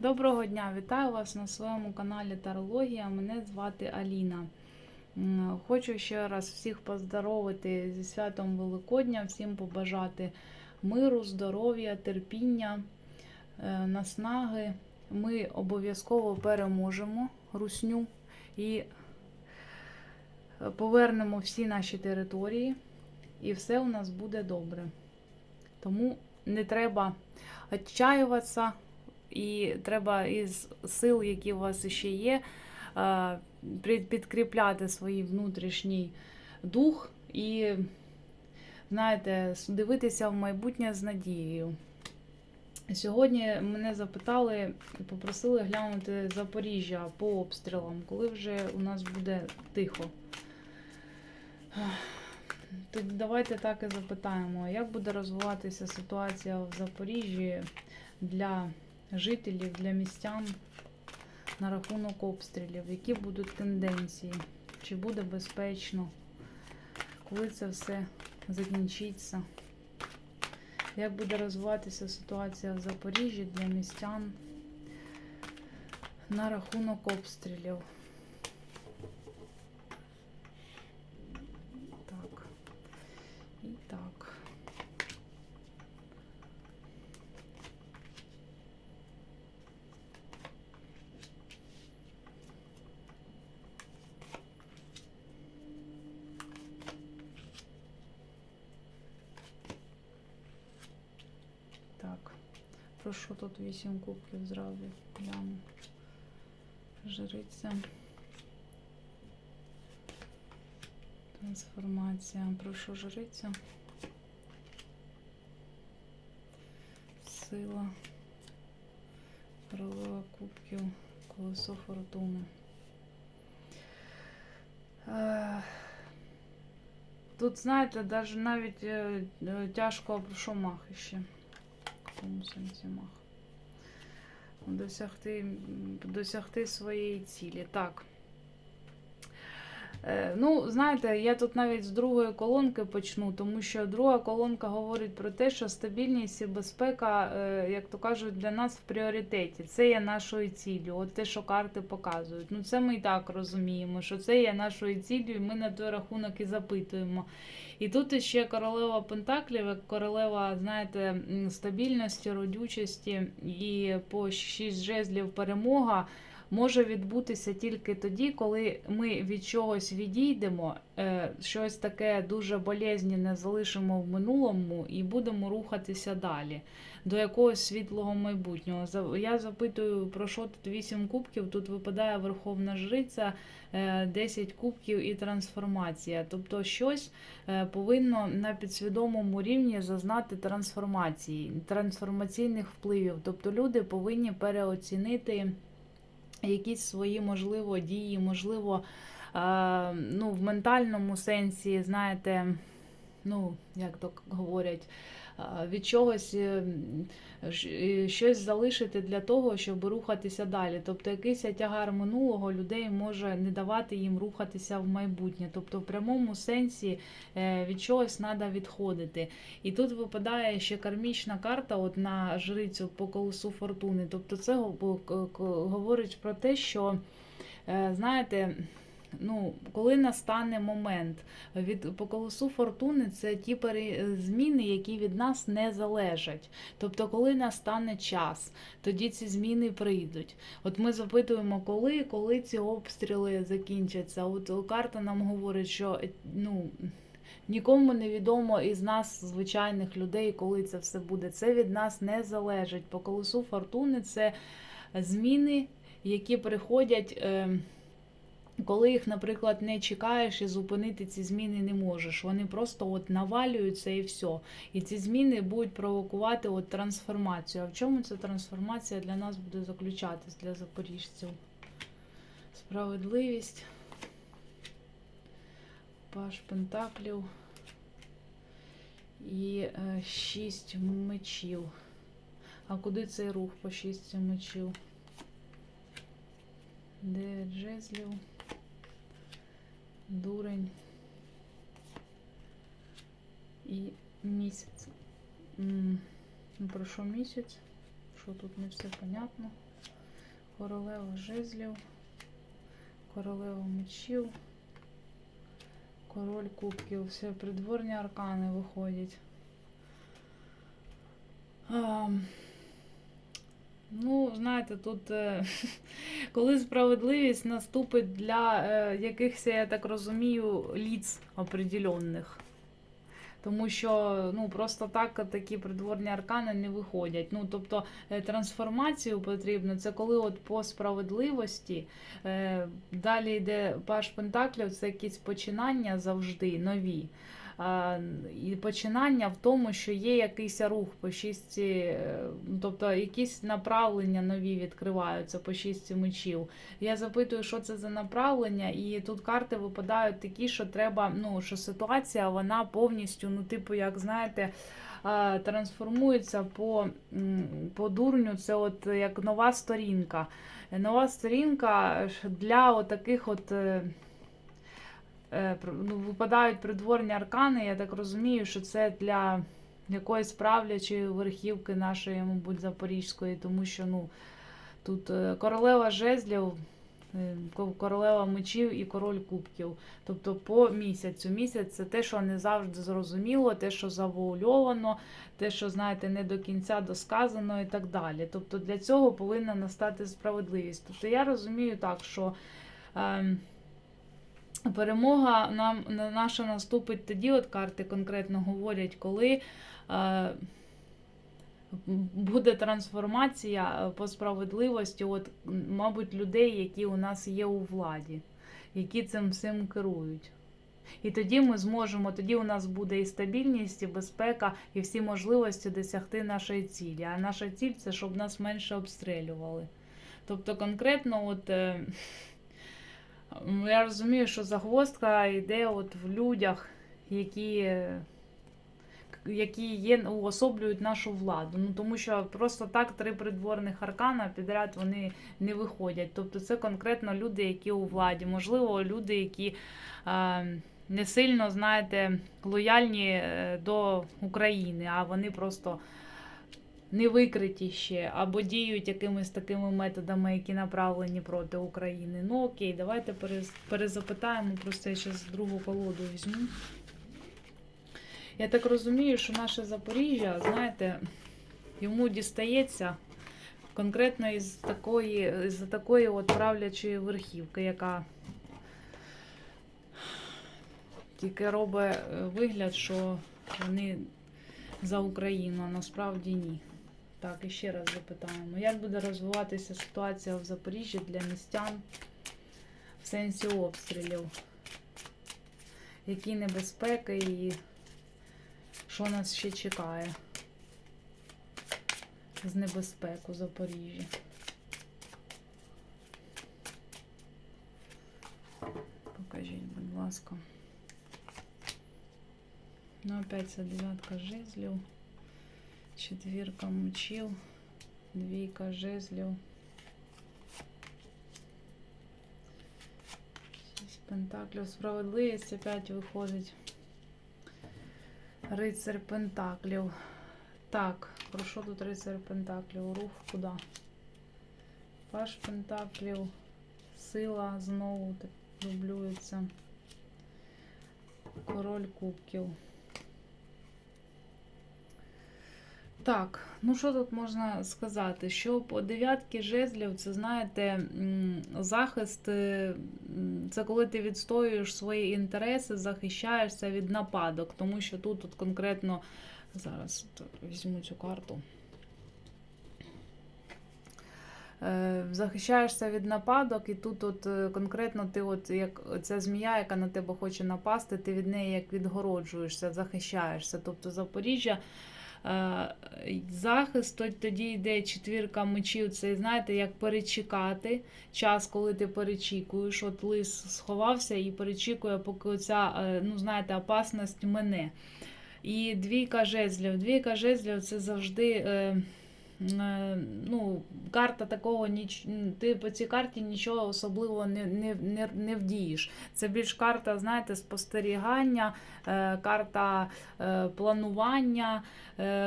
Доброго дня! Вітаю вас на своєму каналі Тарологія. Мене звати Аліна. Хочу ще раз всіх поздоровити зі святом Великодня, всім побажати миру, здоров'я, терпіння, е, наснаги. Ми обов'язково переможемо русню і повернемо всі наші території, і все у нас буде добре. Тому не треба відчаюватися. І треба із сил, які у вас ще є, е, підкріпляти свій внутрішній дух і, знаєте, дивитися в майбутнє з надією. Сьогодні мене запитали і попросили глянути Запоріжжя по обстрілам, коли вже у нас буде тихо. То давайте так і запитаємо, як буде розвиватися ситуація в Запоріжжі для жителів, для містян на рахунок обстрілів, які будуть тенденції, чи буде безпечно, коли це все закінчиться, як буде розвиватися ситуація в Запоріжжі для містян на рахунок обстрілів. Так. І так. Так. Про що тут вісім кубків зразу гляну. Жриця. Трансформація. Про що жриця? Сила. Королева кубків. Колесо фортуни. Тут, знаєте, навіть е, е, тяжко про що мах іще. В якому? Досягти, досягти своєї цілі. Так. Е, Ну, знаєте, я тут навіть з другої колонки почну, тому що друга колонка говорить про те, що стабільність і безпека, е, як то кажуть, для нас в пріоритеті. Це є нашою ціллю. От те, що карти показують. Ну, це ми і так розуміємо, що це є нашою ціллю, і ми на той рахунок і запитуємо. І тут ще королева Пентаклів, як королева, знаєте, стабільності, родючості і по шість жезлів перемога може відбутися тільки тоді, коли ми від чогось відійдемо, е, щось таке дуже болезненне залишимо в минулому і будемо рухатися далі до якогось світлого майбутнього. Я запитую, про що тут 8 кубків, тут випадає Верховна Жриця, е, 10 кубків і трансформація. Тобто щось е, повинно на підсвідомому рівні зазнати трансформації, трансформаційних впливів. Тобто люди повинні переоцінити якісь свої, можливо, дії, можливо, е, ну, в ментальному сенсі, знаєте, ну, як то говорять, від чогось е, е, щось залишити для того, щоб рухатися далі. Тобто якийсь тягар минулого людей може не давати їм рухатися в майбутнє. Тобто, в прямому сенсі е, від чогось треба відходити. І тут випадає ще кармічна карта от на жрицю по колесу фортуни. Тобто, це говорить про те, що знаєте. Ну, коли настане момент від по колесу фортуни, це ті пере- зміни, які від нас не залежать. Тобто, коли настане час, тоді ці зміни прийдуть. От ми запитуємо, коли, коли ці обстріли закінчаться. От карта нам говорить, що е, ну. Нікому не відомо із нас, звичайних людей, коли це все буде. Це від нас не залежить. По колесу фортуни це зміни, які приходять, е, коли їх, наприклад, не чекаєш і зупинити ці зміни не можеш. Вони просто от навалюються і все. І ці зміни будуть провокувати от трансформацію. А в чому ця трансформація для нас буде заключатись для запоріжців? Справедливість. Паш Пентаклів і е, шість мечів. А куди цей рух по шість мечів? Дев'ять жезлів. Дурень. І місяць. Ну, пройшов місяць. Що тут не все понятно. Королева жезлів, королева мечів, король кубків. Все придворні аркани виходять. Ну, знаєте, тут е, коли справедливість наступить для е, якихось, я так розумію, ліц определенних. Тому що ну просто так такі придворні аркани не виходять. Ну тобто е, трансформацію потрібно. Це коли от по справедливості далі йде паш Пентаклів, це якісь починання завжди нові. І починання в тому, що є якийсь рух по шісті, е, тобто якісь направлення нові відкриваються по шісті мечів. Я запитую, що це за направлення, і тут карти випадають такі, що треба, ну що ситуація вона повністю, ну, типу, як знаєте, трансформується по, по дурню. Це от як нова сторінка. Нова сторінка для отаких от. Е, е, ну, випадають придворні аркани. Я так розумію, що це для якоїсь правлячої верхівки нашої, мабуть, запорізької, тому що ну, тут е, королева жезлів, е, королева мечів і король кубків. Тобто по місяцю. Місяць це те, що не завжди зрозуміло, те, що завуальовано, те, що, знаєте, не до кінця досказано і так далі. Тобто для цього повинна настати справедливість. Тобто я розумію так, що. ем, Перемога нам наша наступить тоді, от карти конкретно говорять, коли е, буде трансформація по справедливості, от, мабуть, людей, які у нас є у владі, які цим всім керують. І тоді ми зможемо, тоді у нас буде і стабільність, і безпека, і всі можливості досягти нашої цілі. А наша ціль це щоб нас менше обстрілювали. Тобто, конкретно, от. е, Я розумію, що загвоздка йде от в людях, які, які є, уособлюють нашу владу. Ну, тому що просто так три придворних аркана підряд вони не виходять. Тобто це конкретно люди, які у владі. Можливо, люди, які е, не сильно, знаєте, лояльні е, до України, а вони просто не викриті ще, або діють якимись такими методами, які направлені проти України. Ну окей, давайте перезапитаємо. Просто я зараз другу колоду візьму. Я так розумію, що наше Запоріжжя, знаєте, йому дістається конкретно із такої, із такої от правлячої верхівки, яка тільки робить е, вигляд, що вони за Україну, а насправді ні. Так, і ще раз запитаємо. Як буде розвиватися ситуація в Запоріжжі для містян в сенсі обстрілів? Які небезпеки і що нас ще чекає з небезпек у Запоріжжі? Покажіть, будь ласка. Ну, опять це дев'ятка жезлів. Четвірка мечів, двійка жезлів. Пентаклів. Справедливість опять виходить. Рицар пентаклів. Так, про що тут рицар пентаклів? Рух куди? Паш пентаклів. Сила знову дублюється. Король кубків. Так, ну що тут можна сказати? Що по дев'ятки жезлів, це знаєте, захист е, це коли ти відстоюєш свої інтереси, захищаєшся від нападок, тому що тут от конкретно зараз візьму цю карту. Е, Захищаєшся від нападок, і тут от е, конкретно ти, от як ця змія, яка на тебе хоче напасти, ти від неї як відгороджуєшся, захищаєшся. Тобто Запоріжжя захист, то- тоді йде четвірка мечів. Це знаєте, як перечекати час, коли ти перечікуєш. От лис сховався і перечікує, поки оця, е, ну знаєте, опасність мене. І двійка жезлів. Двійка жезлів це завжди. Е, ну, карта такого ніч... ти по цій карті нічого особливого не, не, не, не вдієш. Це більш карта, знаєте, спостерігання, е, карта е, планування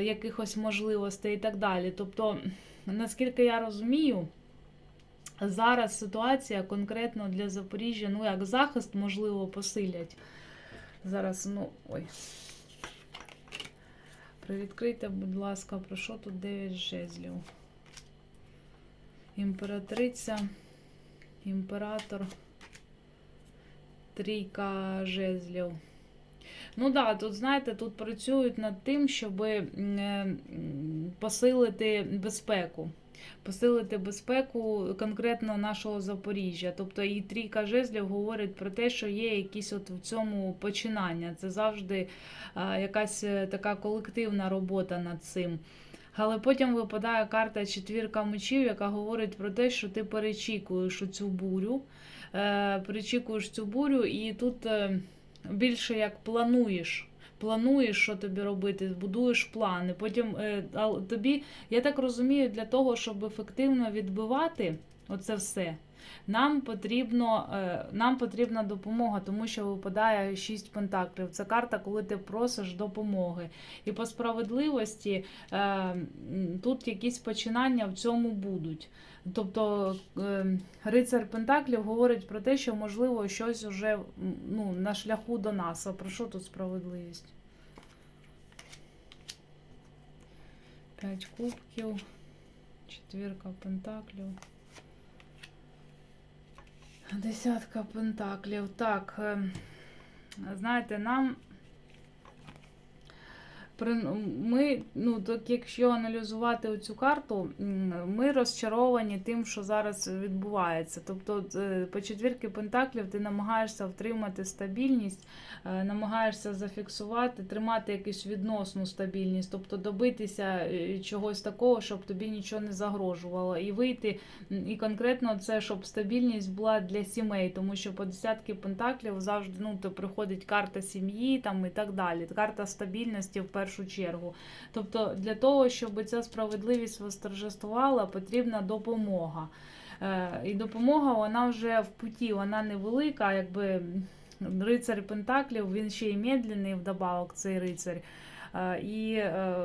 якихось можливостей і так далі. Тобто наскільки я розумію, зараз ситуація конкретно для Запоріжжя, ну як захист, можливо, посилять. Зараз, ну, ой. Привідкрийте, будь ласка, про що тут 9 жезлів? Імператриця, імператор, трійка жезлів. Ну да, тут, знаєте, тут працюють над тим, щоб посилити безпеку. Посилити безпеку конкретно нашого Запоріжжя. Тобто і трійка жезлів говорить про те, що є якісь от в цьому починання. Це завжди а, якась е, така колективна робота над цим. Але потім випадає карта четвірка мечів, яка говорить про те, що ти перечікуєш цю бурю, е, перечікуєш цю бурю, і тут е, більше як плануєш. Плануєш, що тобі робити, будуєш плани. Потім е, тобі, я так розумію, для того, щоб ефективно відбивати оце все, нам потрібно, е, нам потрібна допомога, тому що випадає шість пентаклів. Це карта, коли ти просиш допомоги. І по справедливості е, тут якісь починання в цьому будуть. Тобто е, рицар Пентаклів говорить про те, що можливо щось уже ну, на шляху до нас. А про що тут справедливість? П'ять кубків, четвірка пентаклів. Десятка пентаклів. Так, е, знаєте, нам. Ми, ну, так якщо аналізувати оцю карту, ми розчаровані тим, що зараз відбувається. Тобто, е, по четвірки пентаклів ти намагаєшся втримати стабільність, е, намагаєшся зафіксувати, тримати якусь відносну стабільність, тобто добитися е, чогось такого, щоб тобі нічого не загрожувало, і вийти. І конкретно це, щоб стабільність була для сімей, тому що по десятки пентаклів завжди ну, то приходить карта сім'ї там і так далі. Карта стабільності в першу чергу. Тобто, для того, щоб ця справедливість восторжествувала, потрібна допомога. Е, І допомога вона вже в путі, вона невелика, якби рицар Пентаклів, він ще й медленний вдобавок, цей рицар. Е, І, е,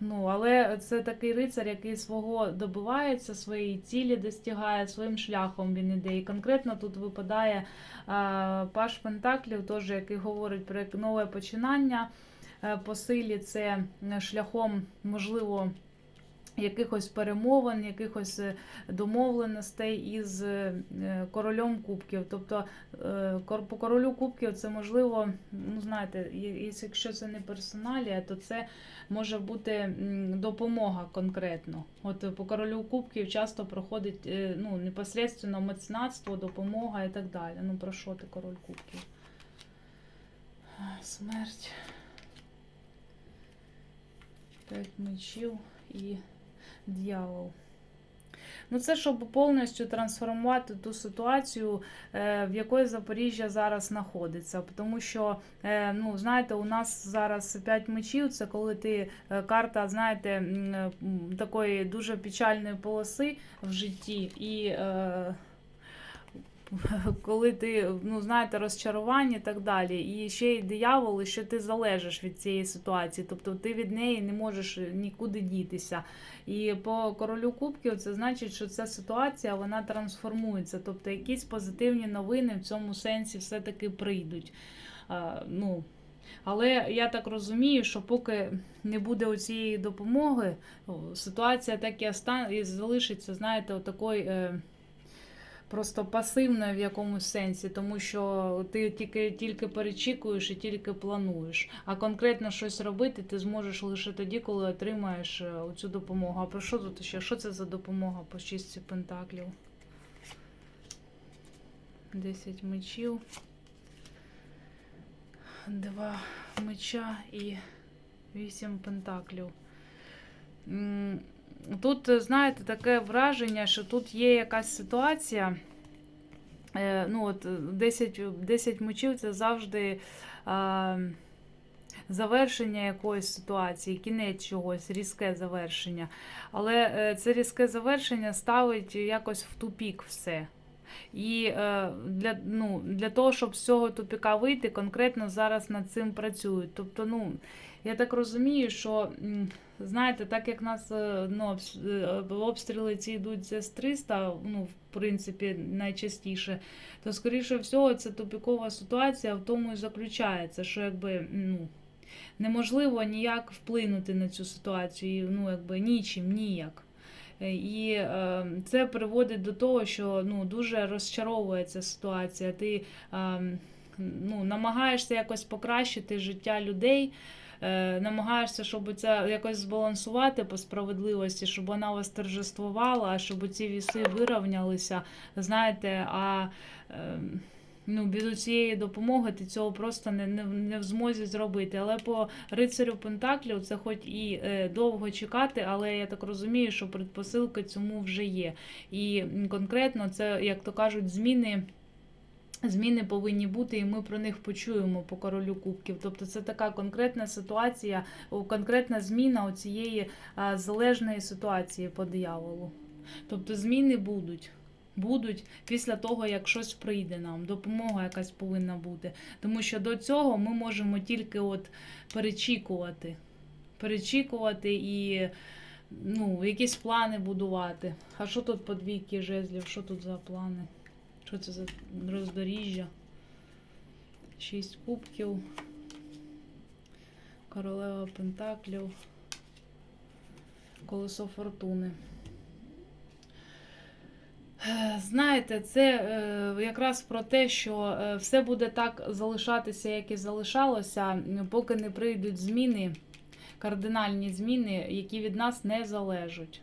ну, але це такий рицар, який свого добивається, своєї цілі достигає, своїм шляхом він іде. І конкретно тут випадає Паш Пентаклів, теж, який говорить про нове починання по силі, це е, шляхом, можливо, якихось перемовин, якихось е, домовленостей із е, королем кубків. Тобто е, по королю кубків це можливо, ну знаєте, якщо це не персоналія, то це може бути допомога конкретно. От е, по королю кубків часто проходить е, ну, непосредственно меценатство, допомога і так далі. Ну про що ти король кубків? Смерть. П'ять мечів і дьявол. Ну, це щоб повністю трансформувати ту ситуацію, е, в якої Запоріжжя зараз знаходиться. Тому що, е, ну, знаєте, у нас зараз 5 мечів, це коли ти е, карта, знаєте, такої дуже печальної полоси в житті. І коли ти, ну, знаєте, розчарування і так далі. І ще й диявол, що ти залежиш від цієї ситуації. Тобто ти від неї не можеш нікуди дітися. І по королю кубків це значить, що ця ситуація вона трансформується. Тобто якісь позитивні новини в цьому сенсі все-таки прийдуть. А, ну, але я так розумію, що поки не буде цієї допомоги, ситуація так і, залишиться, знаєте, отакою. Просто пасивною в якомусь сенсі, тому що ти тільки, тільки перечікуєш і тільки плануєш. А конкретно щось робити ти зможеш лише тоді, коли отримаєш е, цю допомогу. А про що тут ще? Що це за допомога по шістці пентаклів? Десять мечів. Два меча і вісім пентаклів. Тут, е, знаєте, таке враження, що тут є якась ситуація. Е, ну, от 10, 10 мечів це завжди а, завершення якоїсь ситуації, кінець чогось, різке завершення. Але е, це різке завершення ставить якось в тупік все. І е, для, ну, для того, щоб з цього тупіка вийти, конкретно зараз над цим працюють. Тобто, ну, я так розумію, що знаєте, так як нас е, ну, е, обстріли ці йдуть з С-300, ну, в принципі, найчастіше, то скоріше всього це тупікова ситуація в тому і заключається, що якби ну, неможливо ніяк вплинути на цю ситуацію, ну якби нічим, ніяк. Е, І е, це приводить до того, що ну, дуже розчаровує ця ситуація. Ти е, ну, намагаєшся якось покращити життя людей. Намагаєшся, щоб це якось збалансувати по справедливості, щоб вона вас торжествувала, щоб ці віси вирівнялися. Знаєте, а ем, ну, без цієї допомоги ти цього просто не, не, не в змозі зробити. Але по рицарю Пентаклів це хоч і е, довго чекати, але я так розумію, що предпосилки цьому вже є. І конкретно це, як то кажуть, зміни. Зміни повинні бути, і ми про них почуємо по королю кубків. Тобто це така конкретна ситуація, конкретна зміна цієї залежної ситуації по дияволу. Тобто зміни будуть. Будуть після того, як щось прийде нам, допомога якась повинна бути. Тому що до цього ми можемо тільки от перечікувати. Перечікувати і ну, якісь плани будувати. А що тут по двійки жезлів? Що тут за плани? Що це за роздоріжжя? Шість кубків. Королева Пентаклів. Колесо фортуни. Е, Знаєте, це е, якраз про те, що е, все буде так залишатися, як і залишалося, поки не прийдуть зміни, кардинальні зміни, які від нас не залежать.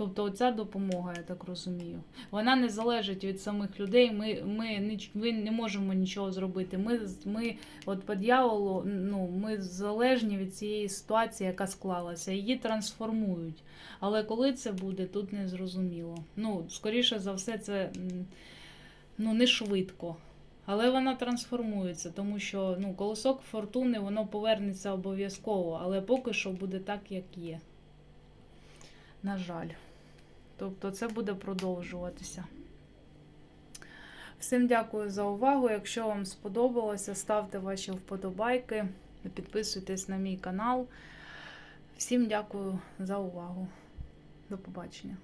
Тобто оця допомога, я так розумію, вона не залежить від самих людей. Ми, ми, ніч- ми не можемо нічого зробити. Ми, ми от по дьяволу, ну, ми залежні від цієї ситуації, яка склалася. Її трансформують. Але коли це буде, тут не зрозуміло. Ну, скоріше за все, це ну, не швидко. Але вона трансформується, тому що ну, колосок фортуни воно повернеться обов'язково, але поки що буде так, як є. На жаль. Тобто це буде продовжуватися. Всім дякую за увагу. Якщо вам сподобалося, ставте ваші вподобайки, підписуйтесь на мій канал. Всім дякую за увагу. До побачення.